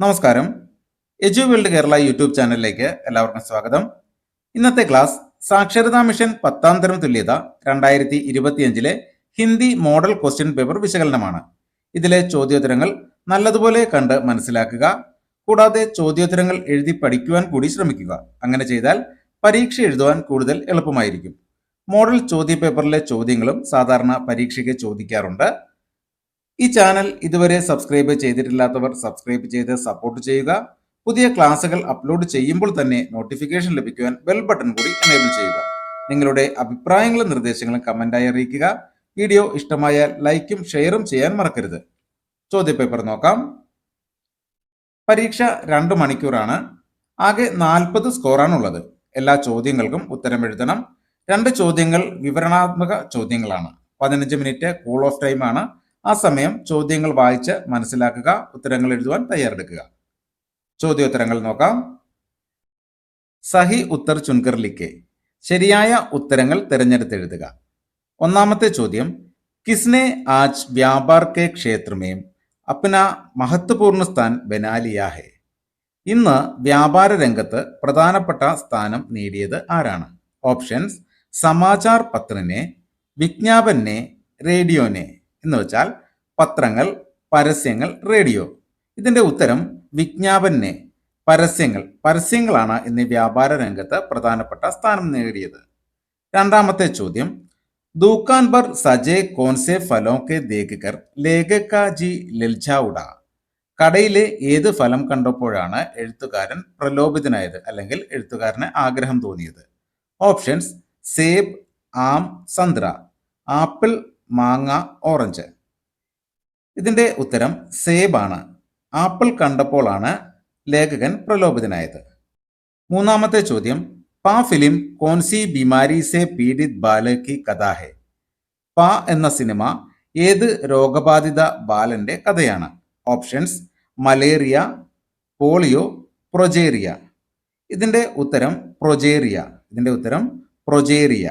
നമസ്കാരം. എജു world Kerala YouTube ചാനലിലേക്ക് എല്ലാവർക്കും സ്വാഗതം. ഇന്നത്തെ ക്ലാസ് സാക്ഷരതാ മിഷൻ പത്താം തരം തുല്യത രണ്ടായിരത്തി ഇരുപത്തിയഞ്ചിലെ ഹിന്ദി മോഡൽ ക്വസ്റ്റ്യൻ പേപ്പർ വിശകലനമാണ്. ഇതിലെ ചോദ്യോത്തരങ്ങൾ നല്ലതുപോലെ കണ്ട് മനസ്സിലാക്കുക കൂടാതെ ചോദ്യോത്തരങ്ങൾ എഴുതി പഠിക്കുവാൻ കൂടി ശ്രമിക്കുക. അങ്ങനെ ചെയ്താൽ പരീക്ഷ എഴുതുവാൻ കൂടുതൽ എളുപ്പമായിരിക്കും. മോഡൽ ചോദ്യ പേപ്പറിലെ ചോദ്യങ്ങളും സാധാരണ പരീക്ഷയ്ക്ക് ചോദിക്കാറുണ്ട്. ഈ ചാനൽ ഇതുവരെ സബ്സ്ക്രൈബ് ചെയ്തിട്ടില്ലാത്തവർ സബ്സ്ക്രൈബ് ചെയ്ത് സപ്പോർട്ട് ചെയ്യുക. പുതിയ ക്ലാസുകൾ അപ്ലോഡ് ചെയ്യുമ്പോൾ തന്നെ നോട്ടിഫിക്കേഷൻ ലഭിക്കുവാൻ ബെൽ ബട്ടൺ കൂടി എനേബിൾ ചെയ്യുക. നിങ്ങളുടെ അഭിപ്രായങ്ങളും നിർദ്ദേശങ്ങളും കമന്റായി അറിയിക്കുക. വീഡിയോ ഇഷ്ടമായാൽ ലൈക്കും ഷെയറും ചെയ്യാൻ മറക്കരുത്. ചോദ്യപേപ്പർ നോക്കാം. പരീക്ഷ രണ്ട് മണിക്കൂറാണ്. ആകെ നാൽപ്പത് സ്കോറാണുള്ളത് എല്ലാ ചോദ്യങ്ങൾക്കും ഉത്തരം എഴുതണം. രണ്ട് ചോദ്യങ്ങൾ വിവരണാത്മക ചോദ്യങ്ങളാണ്. പതിനഞ്ച് മിനിറ്റ് കൂൾ ഓഫ് ടൈമാണ് ആ സമയം ചോദ്യങ്ങൾ വായിച്ച് മനസ്സിലാക്കുക ഉത്തരങ്ങൾ എഴുതുവാൻ തയ്യാറെടുക്കുക. ചോദ്യോത്തരങ്ങൾ നോക്കാം. സഹി ഉത്തർ ചുൻകർലിക്ക് ശരിയായ ഉത്തരങ്ങൾ തിരഞ്ഞെടുത്തെഴുതുക ഒന്നാമത്തെ ചോദ്യം കിസ്നെ ആജ് വ്യാപാർ കെ ക്ഷേത്രമേം അപ്ന മഹത്വപൂർണ സ്ഥാൻ ബനാലിയ ഇന്ന് വ്യാപാര രംഗത്ത് പ്രധാനപ്പെട്ട സ്ഥാനം നേടിയത് ആരാണ്? ഓപ്ഷൻസ് സമാചാർ പത്രനെ വിജ്ഞാപനെ റേഡിയോനെ എന്ന് വെച്ചാൽ പത്രങ്ങൾ പരസ്യങ്ങൾ റേഡിയോ. ഇതിന്റെ ഉത്തരം വിജ്ഞാപനെ പരസ്യങ്ങൾ. പരസ്യങ്ങളാണ് ഇന്ന് വ്യാപാര രംഗത്ത് പ്രധാനപ്പെട്ട സ്ഥാനം നേടിയത്. രണ്ടാമത്തെ ചോദ്യം. ദൂക്കാൻ ബർ സജേ കോൻസെ ഫലോക്കെ കെ ദേഖകർ ലേഖക ജി ലൽജാവുഡ കടയിലെ ഏത് ഫലം കണ്ടപ്പോഴാണ് എഴുത്തുകാരൻ പ്രലോഭിതനായത് അല്ലെങ്കിൽ എഴുത്തുകാരന് ആഗ്രഹം തോന്നിയത്? ഓപ്ഷൻസ് സേബ് ആം സന്ദ്ര. ആപ്പിൾ മാങ്ങ ഓറഞ്ച്. ഇതിന്റെ ഉത്തരം സേബാണ് ആപ്പിൾ കണ്ടപ്പോളാണ് ലേഖകൻ പ്രലോഭിതനായത്. മൂന്നാമത്തെ ചോദ്യം പാ ഫിലിം കോൺസി ബിമാരി സെ പീഡിത് ബാലകി കഥാഹെ പാ എന്ന സിനിമ ഏത് രോഗബാധിത ബാലന്റെ കഥയാണ്? Options malaria polio progeria. ഇതിന്റെ ഉത്തരം പ്രൊജേറിയ. ഇതിന്റെ ഉത്തരം പ്രൊജേറിയ.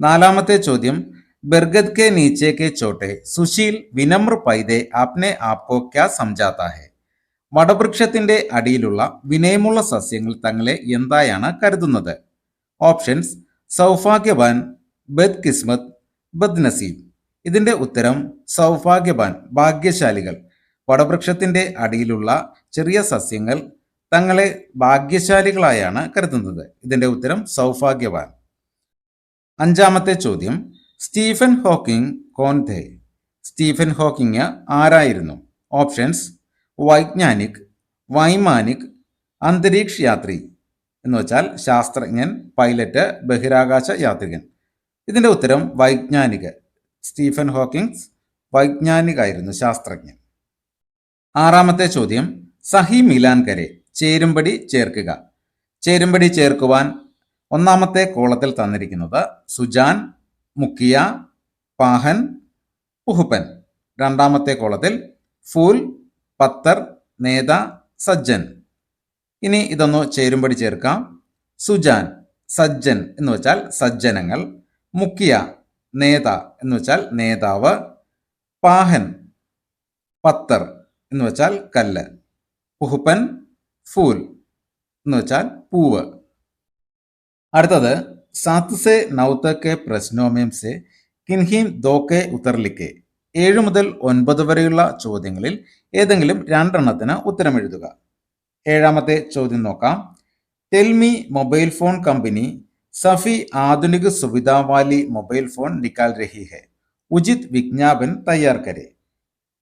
നാലാമത്തെ ചോദ്യം ബർഗദ് के नीचे के छोटे सुशील विनम्र पैदे ആപ്നെ आपको क्या समझाता है? വടവൃക്ഷത്തിന്റെ അടിയിലുള്ള വിനയമുള്ള സസ്യങ്ങൾ തങ്ങളെ എന്തായാണ് കരുതുന്നത്? ഓപ്ഷൻസ് സൗഭാഗ്യവാൻ ബദ് കിസ്മത് ബദ് നസീബ് ഇതിന്റെ ഉത്തരം സൗഭാഗ്യവാൻ ഭാഗ്യശാലികൾ. വടവൃക്ഷത്തിന്റെ അടിയിലുള്ള ചെറിയ സസ്യങ്ങൾ തങ്ങളെ ഭാഗ്യശാലികളായാണ് കരുതുന്നത്. ഇതിന്റെ ഉത്തരം സൗഭാഗ്യവാൻ. അഞ്ചാമത്തെ ചോദ്യം സ്റ്റീഫൻ ഹോക്കിംഗ് കോൺതെ. സ്റ്റീഫൻ ഹോക്കിംഗ് ആരായിരുന്നു? ഓപ്ഷൻസ് വൈജ്ഞാനിക് വൈമാനിക് അന്തരീക്ഷ യാത്രി. എന്ന് വെച്ചാൽ ശാസ്ത്രജ്ഞൻ പൈലറ്റ് ബഹിരാകാശ യാത്രികൻ. ഇതിന്റെ ഉത്തരം വൈജ്ഞാനിക. സ്റ്റീഫൻ ഹോക്കിംഗ്സ് വൈജ്ഞാനികായിരുന്നു ശാസ്ത്രജ്ഞൻ. ആറാമത്തെ ചോദ്യം സഹി മിലാൻകരെ ചേരുമ്പടി ചേർക്കുക. ചേരുംപടി ചേർക്കുവാൻ ഒന്നാമത്തെ കോളത്തിൽ തന്നിരിക്കുന്നത് സുജാൻ മുക്കിയ പാഹൻ പുഹുപ്പൻ. രണ്ടാമത്തെ കോളത്തിൽ ഫൂൽ പത്തർ നേത സജ്ജൻ. ഇനി ഇതൊന്ന് ചേരുംപടി ചേർക്കാം. സുജാൻ സജ്ജൻ എന്ന് വെച്ചാൽ സജ്ജനങ്ങൾ. മുക്കിയ നേത എന്ന് വെച്ചാൽ നേതാവ്. പാഹൻ പത്തർ എന്ന് വെച്ചാൽ കല്ല്. പുഹുപ്പൻ ഫൂൽ എന്ന് വെച്ചാൽ പൂവ്. അടുത്തത് സാത്ത് സെ നൗത്ത് കെ പ്രശ്നോമയം സെ കിൻഹീം ദോക്കെ ഉത്തർലിക്കെ ഏഴ് മുതൽ ഒൻപത് വരെയുള്ള ചോദ്യങ്ങളിൽ ഏതെങ്കിലും രണ്ടെണ്ണത്തിന് ഉത്തരം എഴുതുക ഏഴാമത്തെ ചോദ്യം നോക്കാം. Tell me mobile phone company സഫി ആധുനിക സുവിധാവാലി മൊബൈൽ ഫോൺ നിക്കാൽ രഹി ഹെ. ഉചിത് വിജ്ഞാപൻ തയ്യാർ കരെ.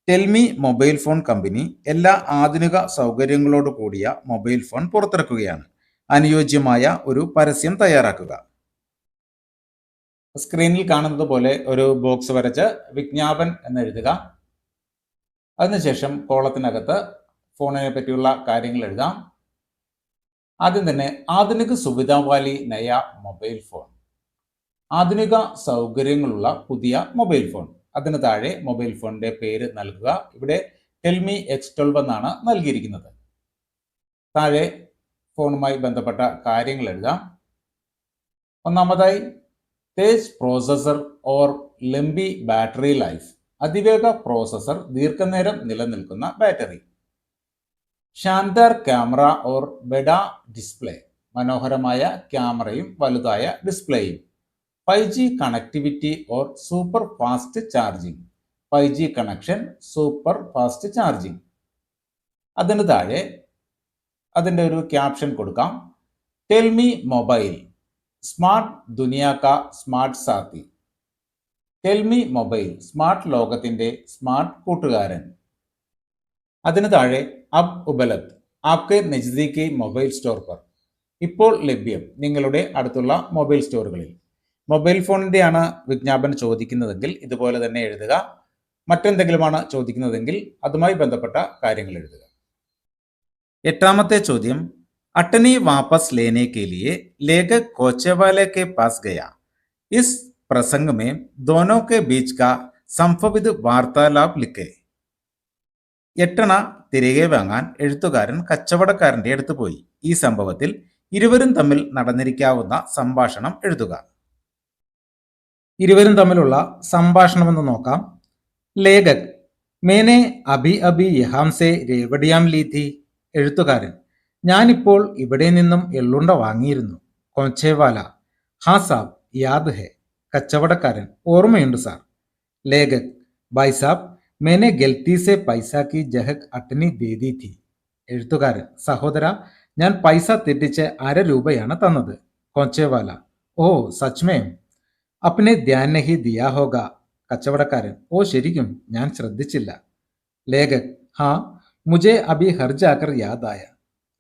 Tell me mobile phone company എല്ലാ ആധുനിക സൗകര്യങ്ങളോട് കൂടിയ മൊബൈൽ ഫോൺ പുറത്തിറക്കുകയാണ്. അനുയോജ്യമായ ഒരു പരസ്യം തയ്യാറാക്കുക. സ്ക്രീനിൽ കാണുന്നത് പോലെ ഒരു ബോക്സ് വരച്ച് വിജ്ഞാപൻ എന്ന് എഴുതുക. അതിനുശേഷം കോളത്തിനകത്ത് ഫോണിനെ പറ്റിയുള്ള കാര്യങ്ങൾ എഴുതാം. ആദ്യം തന്നെ ആധുനിക സുവിധാവാലി നയ മൊബൈൽ ഫോൺ. ആധുനിക സൗകര്യങ്ങളുള്ള പുതിയ മൊബൈൽ ഫോൺ. അതിന് താഴെ മൊബൈൽ ഫോണിന്റെ പേര് നൽകുക. ഇവിടെ ടെൽമി എക്സ് ട്വൽവ് എന്നാണ് നൽകിയിരിക്കുന്നത്. താഴെ ഫോണുമായി ബന്ധപ്പെട്ട കാര്യങ്ങൾ എഴുതാം. ഒന്നാമതായി തേജ് പ്രോസസർ ഓർ ലംബി ബാറ്ററി ലൈഫ് അതിവേഗ പ്രോസസർ ദീർഘനേരം നിലനിൽക്കുന്ന ബാറ്ററി ഷാൻദാർ ക്യാമറ ഓർ ബെഡ ഡിസ്പ്ലേ മനോഹരമായ ക്യാമറയും വലുതായ ഡിസ്പ്ലേയും five G connectivity or super fast charging five G connection super fast charging അതിന് താഴെ അതിന്റെ ഒരു ക്യാപ്ഷൻ കൊടുക്കാം. ടെൽമി മൊബൈൽ സ്മാർട്ട് ദുനിയാക്ക സ്മാർട്ട് സാത്തി. ടെൽമി മൊബൈൽ സ്മാർട്ട് ലോകത്തിന്റെ സ്മാർട്ട് കൂട്ടുകാരൻ. അതിന് താഴെ അബ് ഉപലബ്ധ് ആപ്കെ നജ്ദീക്കി മൊബൈൽ സ്റ്റോർ പർ ഇപ്പോൾ ലഭ്യം നിങ്ങളുടെ അടുത്തുള്ള മൊബൈൽ സ്റ്റോറുകളിൽ. മൊബൈൽ ഫോണിന്റെയാണ് വിജ്ഞാപനം ചോദിക്കുന്നതെങ്കിൽ ഇതുപോലെ തന്നെ എഴുതുക. മറ്റെന്തെങ്കിലുമാണ് ചോദിക്കുന്നതെങ്കിൽ അതുമായി ബന്ധപ്പെട്ട കാര്യങ്ങൾ എഴുതുക. എട്ടാമത്തെ ചോദ്യം अटनी वापस लेने के लिए लेखक कोचेवाले के पास गया इस प्रसंग में दोनों के बीच का സംഭവിത വാർത്താലാപ് ലിഖെ എട്ടണ തിരികെ വാങ്ങാൻ എഴുത്തുകാരൻ കച്ചവടക്കാരന്റെ അടുത്ത് പോയി ഈ സംഭവത്തിൽ ഇരുവരും തമ്മിൽ നടന്നിരിക്കാവുന്ന സംഭാഷണം എഴുതുക ഇരുവരും തമ്മിലുള്ള സംഭാഷണമെന്ന് നോക്കാം ലേഖക് മേനെ അഭി അഭി യഹാം സെ രേവടിയാം ലീതി എഴുത്തുകാരൻ ഞാനിപ്പോൾ ഇവിടെ നിന്നും എള്ളുണ്ട വാങ്ങിയിരുന്നു. കൊഞ്ചേവാല ഹാ സാബ് യാദ് ഹെ. കച്ചവടക്കാരൻ. ഓർമ്മയുണ്ട് സാർ. ലേഖക്. ഭായ് സാബ് മേനെ ഗൽത്തി സെ പൈസ കി ജഹക് അട്ടനി ദേദി തി എഴുത്തുകാരൻ. സഹോദര ഞാൻ പൈസ തെറ്റിച്ച് അര രൂപയാണ് തന്നത്. കൊഞ്ചേവാല ഓ സച്മേം അപ്പനെ ധ്യാൻ നഹി ദിയാ ഹോഗ. കച്ചവടക്കാരൻ. ഓ ശരിക്കും ഞാൻ ശ്രദ്ധിച്ചില്ല. ലേഖക്. ഹാ മുജെ അബി ഹർജാക്കർ യാദായ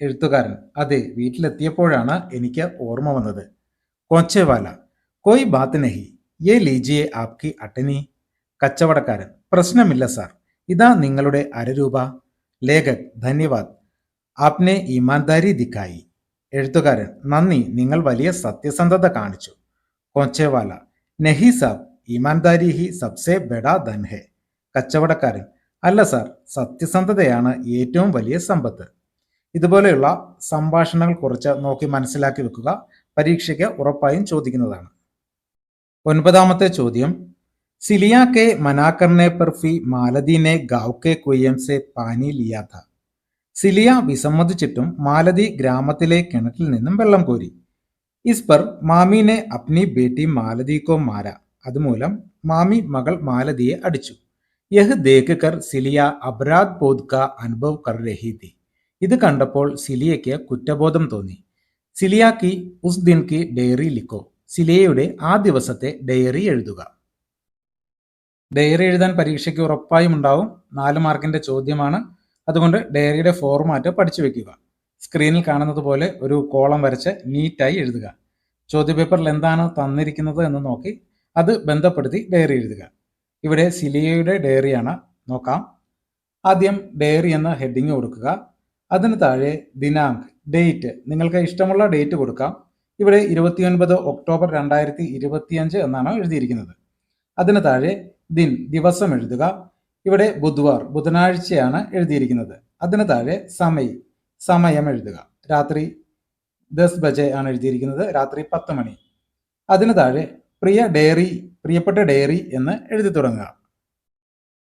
എഴുത്തുകാരൻ. അതെ വീട്ടിലെത്തിയപ്പോഴാണ് എനിക്ക് ഓർമ്മ വന്നത്. കോച്ചേവാല കൊയ് ബാത്ത് നഹി യേ ലീജിയെ ആപ്കി അട്ടനി? കച്ചവടക്കാരൻ പ്രശ്നമില്ല സാർ. ഇതാ നിങ്ങളുടെ അരരൂപ ലേഖക് ധന്യവാദ്. ആപ്നെ ഈമാൻദാരി ദിക്കായി. എഴുത്തുകാരൻ നന്ദി നിങ്ങൾ വലിയ സത്യസന്ധത കാണിച്ചു. കോച്ചേവാല നഹി സാബ് ഈമാൻദാരി ഹി സബ്സെ ബെഡാ ധൻ ഹെ. കച്ചവടക്കാരൻ അല്ല സാർ സത്യസന്ധതയാണ് ഏറ്റവും വലിയ സമ്പത്ത്. ഇതുപോലെയുള്ള സംഭാഷണങ്ങൾ കുറിച്ച് നോക്കി മനസ്സിലാക്കി വെക്കുക. പരീക്ഷയ്ക്ക് ഉറപ്പായും ചോദിക്കുന്നതാണ്. ഒൻപതാമത്തെ ചോദ്യം. സിലിയ കെ മനാക്കറിനെ പെർഫി മാലദീനെ ഗാവ് കെ കുയ്യം സെ പാനി ലിയാത്ത സിലിയ വിസമ്മതിച്ചിട്ടും മാലദി ഗ്രാമത്തിലെ കിണറ്റിൽ നിന്നും വെള്ളം കോരി. ഇസ് മാമിനെ അപ്നി ബേട്ടി മാലദീക്കോ മാര. അതുമൂലം മാമി മകൾ മാലദിയെ അടിച്ചു. യഹ് ദേഖ് കർ സിലിയ അപരാധ് ബോധ് കാ അനുഭവ് കർ രഹി തി ഇത് കണ്ടപ്പോൾ സിലിയയ്ക്ക് കുറ്റബോധം തോന്നി. സിലിയാക്കി ഉസ് ദിൻ കി ഡയറി ലിക്കോ. സിലിയയുടെ ആ ദിവസത്തെ ഡയറി എഴുതുക. ഡയറി എഴുതാൻ പരീക്ഷയ്ക്ക് ഉറപ്പായും ഉണ്ടാവും. നാല് മാർക്കിന്റെ ചോദ്യമാണ്. അതുകൊണ്ട് ഡയറിയുടെ ഫോർമാറ്റ് പഠിച്ചു വെക്കുക. സ്ക്രീനിൽ കാണുന്നത് പോലെ ഒരു കോളം വരച്ച് നീറ്റായി എഴുതുക. ചോദ്യപേപ്പറിൽ എന്താണ് തന്നിരിക്കുന്നത് എന്ന് നോക്കി അത് ബന്ധപ്പെടുത്തി ഡയറി എഴുതുക. ഇവിടെ സിലിയയുടെ ഡയറിയാണ്. നോക്കാം. ആദ്യം ഡയറി എന്ന ഹെഡിങ് കൊടുക്കുക. അതിന് താഴെ ദിനാങ്ക് ഡേറ്റ്. നിങ്ങൾക്ക് ഇഷ്ടമുള്ള ഡേറ്റ് കൊടുക്കാം. ഇവിടെ ഇരുപത്തിയൊൻപത് ഒക്ടോബർ രണ്ടായിരത്തി ഇരുപത്തിയഞ്ച് എന്നാണ് എഴുതിയിരിക്കുന്നത്. അതിന് താഴെ ദിൻ ദിവസം എഴുതുക. ഇവിടെ ബുധവാർ ബുധനാഴ്ചയാണ് എഴുതിയിരിക്കുന്നത്. അതിന് താഴെ സമയ് സമയം എഴുതുക. രാത്രി ദസ് ബജെ ആണ് എഴുതിയിരിക്കുന്നത്. രാത്രി പത്ത് മണി. അതിന് താഴെ പ്രിയ ഡയറി പ്രിയപ്പെട്ട ഡയറി എന്ന് എഴുതി തുടങ്ങുക.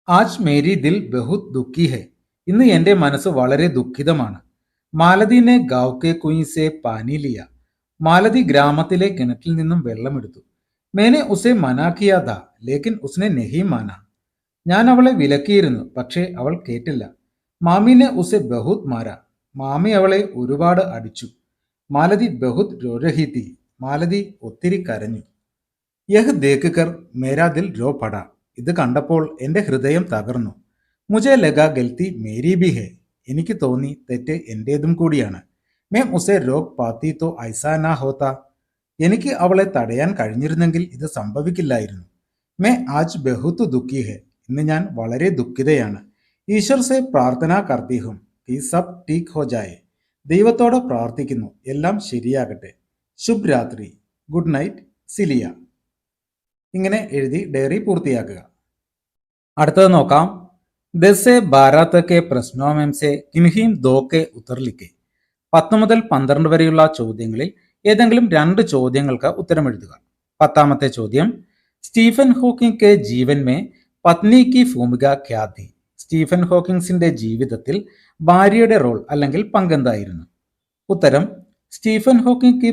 ആജ് മേരി ദിൽ ബഹുത് ദുഃഖി ഹെ. ഇന്ന് എന്റെ മനസ്സ് വളരെ ദുഃഖിതമാണ്. മാലതിനെ ഗാവ്കെ കുയിസെ പാനിലിയ മാലതി ഗ്രാമത്തിലെ കിണറ്റിൽ നിന്നും വെള്ളമെടുത്തു. മേനെ ഉസെ മനാക്കിയാത ലേക്കിൻ ഉസ്നെ നെഹി മാന. ഞാൻ അവളെ വിലക്കിയിരുന്നു പക്ഷേ അവൾ കേട്ടില്ല. മാമിനെ ഉസെ ബഹുത് മാര. മാമി അവളെ ഒരുപാട് അടിച്ചു. മാലതി ബഹുത് രോരഹിതി മാലതി ഒത്തിരി കരഞ്ഞു. യഹ് ദേക്കുകർ മേരാതിൽ രോ പട. ഇത് കണ്ടപ്പോൾ എന്റെ ഹൃദയം തകർന്നു. മുജെ ലഗ ഗൽത്തി മേരി ബി ഹെ. എനിക്ക് തോന്നി തെറ്റ് എന്റേതും കൂടിയാണ്. മേം ഉസെ രോഗ് പാത്തി തോ ഐസാ നാ ഹോത്ത എനിക്ക് അവളെ തടയാൻ കഴിഞ്ഞിരുന്നെങ്കിൽ ഇത് സംഭവിക്കില്ലായിരുന്നു. മേ ആജ് ബഹുത്ത് ദുഃഖി ഹെ. ഇന്ന് ഞാൻ വളരെ ദുഃഖിതയാണ്. ഈശ്വർ സെ പ്രാർത്ഥന കർത്തി ഹും ഈ സബ് ടീക് ഹോ ജായേ. ദൈവത്തോടെ പ്രാർത്ഥിക്കുന്നു. എല്ലാം ശരിയാകട്ടെ. ശുഭരാത്രി ഗുഡ് നൈറ്റ് സിലിയ. ഇങ്ങനെ എഴുതി ഡയറി പൂർത്തിയാക്കുക. അടുത്തത് നോക്കാം. ദസെ ബാരാത്ത് കെ പ്രശ്നോമെംസെ കിൻഹീം ദോ കെ ഉത്തർലിക്കെ പത്ത് മുതൽ പന്ത്രണ്ട് വരെയുള്ള ചോദ്യങ്ങളിൽ ഏതെങ്കിലും രണ്ട് ചോദ്യങ്ങൾക്ക് ഉത്തരമെഴുതുക പത്താമത്തെ ചോദ്യം സ്റ്റീഫൻ ഹോക്കിംഗ് കെ ജീവൻ മേ की കി ഭൂമിക ഖ്യാതി സ്റ്റീഫൻ ഹോക്കിംഗ്സിന്റെ ജീവിതത്തിൽ ഭാര്യയുടെ റോൾ അല്ലെങ്കിൽ പങ്കെന്തായിരുന്നു? ഉത്തരം സ്റ്റീഫൻ ഹോക്കിംഗ് കി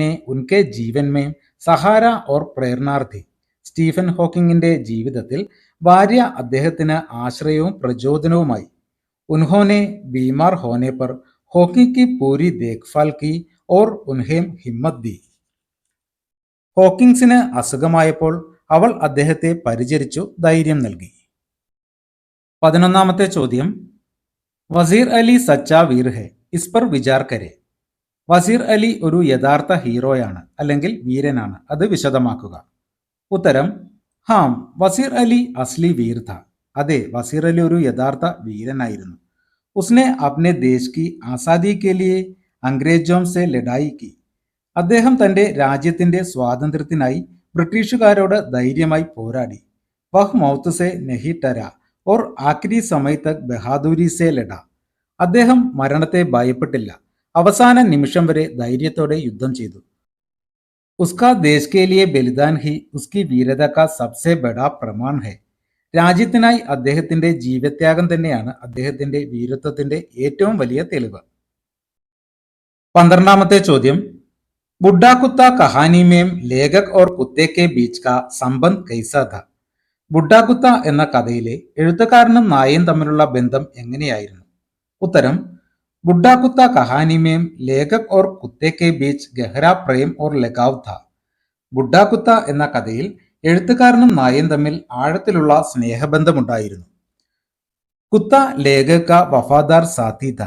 ने ഉൻകെ जीवन में സഹാര ഓർ പ്രേരണാർത്ഥി. സ്റ്റീഫൻ ഹോക്കിങ്ങിന്റെ ജീവിതത്തിൽ ഭാര്യ അദ്ദേഹത്തിന് ആശ്രയവും പ്രചോദനവുമായി. ഉൻഹോനെ ബീമാർ ഹോനേപ്പർ പർ കി പൂരി ദേഖ്ഫാൽ കി ഓർ ഉൻഹേം ഹിമ്മത് ദി ഹോക്കിങ്സിന് അസുഖമായപ്പോൾ അവൾ അദ്ദേഹത്തെ പരിചരിച്ചു ധൈര്യം നൽകി. പതിനൊന്നാമത്തെ ചോദ്യം. വസീർ അലി സച്ച വീർ ഹെ ഇസ്പർ വിചാർ വസീർ അലി ഒരു യഥാർത്ഥ ഹീറോയാണ് അല്ലെങ്കിൽ വീരനാണ് അത് വിശദമാക്കുക. ഉത്തരം ഹാം വസീർ അലി അസ്ലി വീർ ഥ അതെ വസീർ അലി ഒരു യഥാർത്ഥ വീരനായിരുന്നു. ഉസ്നെ അപ്നെ ദേശ് കി ആസാദി കെ ലിയെ അംഗ്രേജോം സെ ലഡായി കി. അദ്ദേഹം തന്റെ രാജ്യത്തിന്റെ സ്വാതന്ത്ര്യത്തിനായി ബ്രിട്ടീഷുകാരോട് ധൈര്യമായി പോരാടി. വഹ് മൗത്ത് സെ നെഹി ടര ഓർ ആക്രി സമയ തക് ബഹാദൂരി സെ ലഡ. അദ്ദേഹം മരണത്തെ ഭയപ്പെട്ടില്ല. അവസാന നിമിഷം വരെ ധൈര്യത്തോടെ യുദ്ധം ചെയ്തു. ഉസ്കാ देश के लिए ബലിദാൻ ഹി ഉസ്കി വീരത का सबसे बड़ा प्रमाण है। രാജ്യത്തിനായി അദ്ദേഹത്തിന്റെ ജീവത്യാഗം തന്നെയാണ് അദ്ദേഹത്തിന്റെ വീരത്വത്തിന്റെ ഏറ്റവും വലിയ തെളിവ്. പന്ത്രണ്ടാമത്തെ ചോദ്യം. ബുഡ കുത്ത കഹാനിമേം ലേഖക് ഓർ കുത്തേക്കെ ബീച്ച് കാ സമ്പന്ത് കൈസ ഥ ബുഡ്ഡാ കുത്ത എന്ന കഥയിലെ എഴുത്തുകാരനും നായയും തമ്മിലുള്ള ബന്ധം എങ്ങനെയായിരുന്നു? ഉത്തരം ബുഡ്ഡാ കുത്ത കഹാനിമേം ലേഖക് ഓർ കുത്തെ കെ ബീച്ച് ഗഹ്ര പ്രേം ഓർ ലഗാവ് ഥ ബുഡ്ഡാ കുത്ത എന്ന കഥയിൽ എഴുത്തുകാരനും നായയും തമ്മിൽ ആഴത്തിലുള്ള സ്നേഹബന്ധമുണ്ടായിരുന്നു. കുത്ത ലേഖക വഫാദാർ സാത്തിദ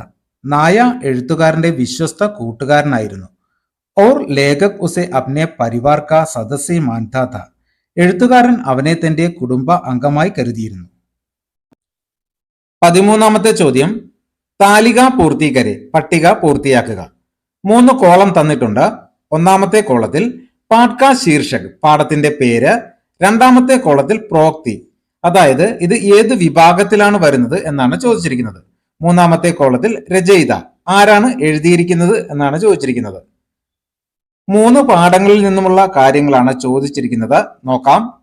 നായ എഴുത്തുകാരന്റെ വിശ്വസ്ത കൂട്ടുകാരനായിരുന്നു. ഓർ ലേഖക് ഉസെ അപ്നെ പരിവാർ കാ സദസ്യ മാൻതാത എഴുത്തുകാരൻ അവനെ തന്റെ കുടുംബ അംഗമായി കരുതിയിരുന്നു. പതിമൂന്നാമത്തെ ചോദ്യം താലിക പൂർത്തീകരെ പട്ടിക പൂർത്തിയാക്കുക. മൂന്ന് കോളം തന്നിട്ടുണ്ട്. ഒന്നാമത്തെ കോളത്തിൽ പാട്ക ശീർഷക് പാഠത്തിന്റെ പേര്. രണ്ടാമത്തെ കോളത്തിൽ പ്രോക്തി അതായത് ഇത് ഏത് വിഭാഗത്തിലാണ് വരുന്നത് എന്നാണ് ചോദിച്ചിരിക്കുന്നത്. മൂന്നാമത്തെ കോളത്തിൽ രചയിത ആരാണ് എഴുതിയിരിക്കുന്നത് എന്നാണ് ചോദിച്ചിരിക്കുന്നത്. മൂന്ന് പാഠങ്ങളിൽ നിന്നുമുള്ള കാര്യങ്ങളാണ് ചോദിച്ചിരിക്കുന്നത്. നോക്കാം.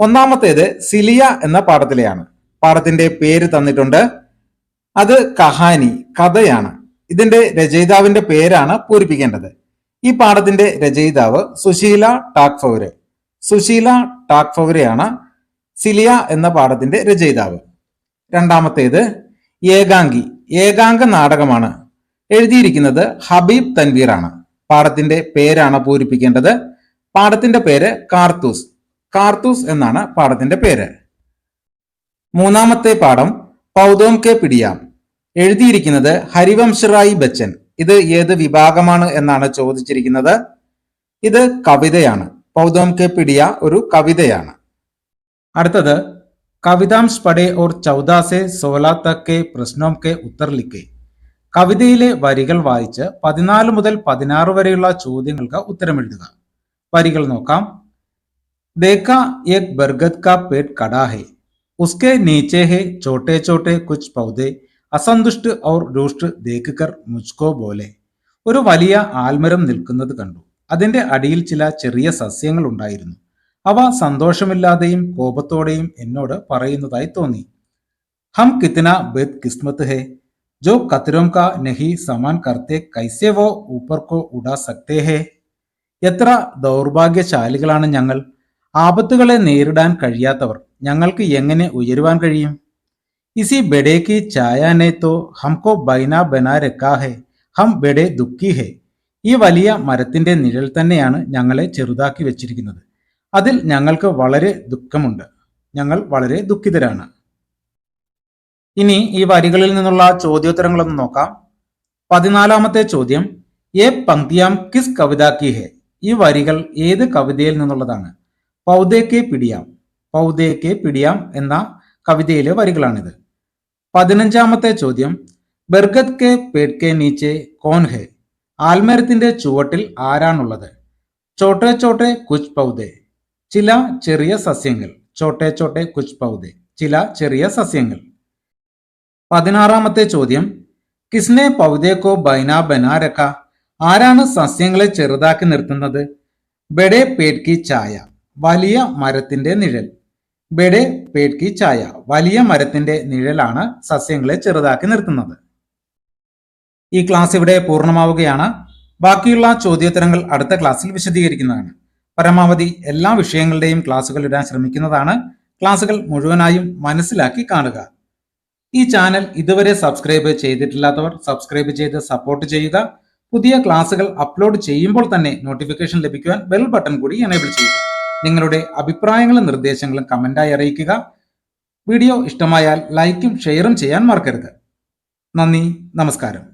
ഒന്നാമത്തേത് സിലിയ എന്ന പാഠത്തിലെയാണ്. പാഠത്തിന്റെ പേര് തന്നിട്ടുണ്ട്. അത് കഹാനി കഥയാണ്. ഇതിന്റെ രചയിതാവിന്റെ പേരാണ് പൂരിപ്പിക്കേണ്ടത്. ഈ പാഠത്തിന്റെ രചയിതാവ് സുശീല ടാക്ഫൗര്. സുശീല ടാക്ഫൗരെയാണ് സിലിയ എന്ന പാഠത്തിന്റെ രചയിതാവ്. രണ്ടാമത്തേത് ഏകാംഗി. ഏകാംഗ നാടകമാണ്. എഴുതിയിരിക്കുന്നത് ഹബീബ് തൻവീറാണ്. പാഠത്തിന്റെ പേരാണ് പൂരിപ്പിക്കേണ്ടത്. പാഠത്തിന്റെ പേര് കാർത്തൂസ്. കാർത്തൂസ് എന്നാണ് പാഠത്തിന്റെ പേര്. മൂന്നാമത്തെ പാഠം പൗതോം കെ പിടിയാം. എഴുതിയിരിക്കുന്നത് ഹരിവംശറായി ബച്ചൻ. ഇത് ഏത് വിഭാഗമാണ് എന്നാണ് ചോദിച്ചിരിക്കുന്നത്? ഇത് കവിതയാണ്. പൗതോം കെ പിടിയ ഒരു കവിതയാണ്. അടുത്തത് കവിതാംശ് പടേ ഓർ ചൗദാസെ സോലാ തക്കെ പ്രശ്നോം കെ ഉത്തർ ലിഖെ കവിതയിലെ വരികൾ വായിച്ച് പതിനാല് മുതൽ പതിനാറ് വരെയുള്ള ചോദ്യങ്ങൾക്ക് ഉത്തരമെഴുതുക. വരികൾ നോക്കാം. ദേക്ക ഏക് ബർഗത് കാ പേട് കടാ ഹെ. उसके नीचे है छोटे छोटे कुछ पौधे അസന്തുഷ്ട് ഔർ രൂഷ്ട് ദേഖുകർ മുജ്കോ പോലെ ഒരു വലിയ ആൽമരം നിൽക്കുന്നത് കണ്ടു അതിന്റെ അടിയിൽ ചില ചെറിയ സസ്യങ്ങൾ ഉണ്ടായിരുന്നു അവ സന്തോഷമില്ലാതെയും കോപത്തോടെയും എന്നോട് പറയുന്നതായി തോന്നി ഹം കിത്തന ബെദ് കിസ്മത്ത് ഹെ जो कतरों का नहीं समान करते कैसे वो ऊपर को उड़ा सकते है എത്ര ദൗർഭാഗ്യശാലികളാണ് ഞങ്ങൾ ആപത്തുകളെ നേരിടാൻ കഴിയാത്തവർ ഞങ്ങൾക്ക് എങ്ങനെ ഉയരുവാൻ കഴിയും? ഇസി ബെഡേക്ക് ചായാനെ തോ ഹംകോ ബൈന ബനാ രക്കാ ഹെ ബെഡേ ദുഃഖി ഹെ. ഈ വലിയ മരത്തിന്റെ നിഴൽ തന്നെയാണ് ഞങ്ങളെ ചെറുതാക്കി വെച്ചിരിക്കുന്നത്. അതിൽ ഞങ്ങൾക്ക് വളരെ ദുഃഖമുണ്ട്. ഞങ്ങൾ വളരെ ദുഃഖിതരാണ്. ഇനി ഈ വരികളിൽ നിന്നുള്ള ചോദ്യോത്തരങ്ങളൊന്ന് നോക്കാം. പതിനാലാമത്തെ ചോദ്യം എ പങ്ക്തിയാം കിസ് കവിതാക്കി ഹെ? ഈ വരികൾ ഏത് കവിതയിൽ നിന്നുള്ളതാണ്? പൗതേക്കെ പിടിയാം പൗതേക്കെ പിടിയാം എന്ന കവിതയിലെ വരികളാണിത്. പതിനഞ്ചാമത്തെ ചോദ്യം. ബർഗത് കെ പേട് കെ നീച്ചെ കോൻ ഹെ? ആൽമരത്തിന്റെ ചുവട്ടിൽ ആരാണുള്ളത്? ചോട്ടെ ചോട്ടെ കുച്ച് പൗതേ ചില ചെറിയ സസ്യങ്ങൾ. ചോട്ടെ ചോട്ടെ കുച്ച് പൗതേ ചില ചെറിയ സസ്യങ്ങൾ. പതിനാറാമത്തെ ചോദ്യം. കിസ്നെ പൗതേക്കോ ബൈന ബനാരക്ക ആരാണ് സസ്യങ്ങളെ ചെറുതാക്കി നിർത്തുന്നത്? ബെഡെ പേട്കി ചായ. വലിയ മരത്തിന്റെ നിഴൽ. ബെഡെ പേട്കി ചായ. വലിയ മരത്തിന്റെ നിഴലാണ് സസ്യങ്ങളെ ചെറുതാക്കി നിർത്തുന്നത്. ഈ ക്ലാസ് ഇവിടെ പൂർണമാവുകയാണ്. ബാക്കിയുള്ള ചോദ്യോത്തരങ്ങൾ അടുത്ത ക്ലാസ്സിൽ വിശദീകരിക്കുന്നതാണ്. പരമാവധി എല്ലാ വിഷയങ്ങളുടെയും ക്ലാസ്സുകൾ ഇടാൻ ശ്രമിക്കുന്നതാണ്. ക്ലാസ്സുകൾ മുഴുവനായും മനസ്സിലാക്കി കാണുക. ഈ ചാനൽ ഇതുവരെ സബ്സ്ക്രൈബ് ചെയ്തിട്ടില്ലാത്തവർ സബ്സ്ക്രൈബ് ചെയ്ത് സപ്പോർട്ട് ചെയ്യുക. പുതിയ ക്ലാസ്സുകൾ അപ്ലോഡ് ചെയ്യുമ്പോൾ തന്നെ നോട്ടിഫിക്കേഷൻ ലഭിക്കുവാൻ ബെൽ ബട്ടൺ കൂടി എനേബിൾ ചെയ്യുക. നിങ്ങളുടെ അഭിപ്രായങ്ങളും നിർദ്ദേശങ്ങളും കമന്റായി അറിയിക്കുക. വീഡിയോ ഇഷ്ടമായാൽ ലൈക്കും ഷെയറും ചെയ്യാൻ മറക്കരുത്. നന്ദി നമസ്കാരം.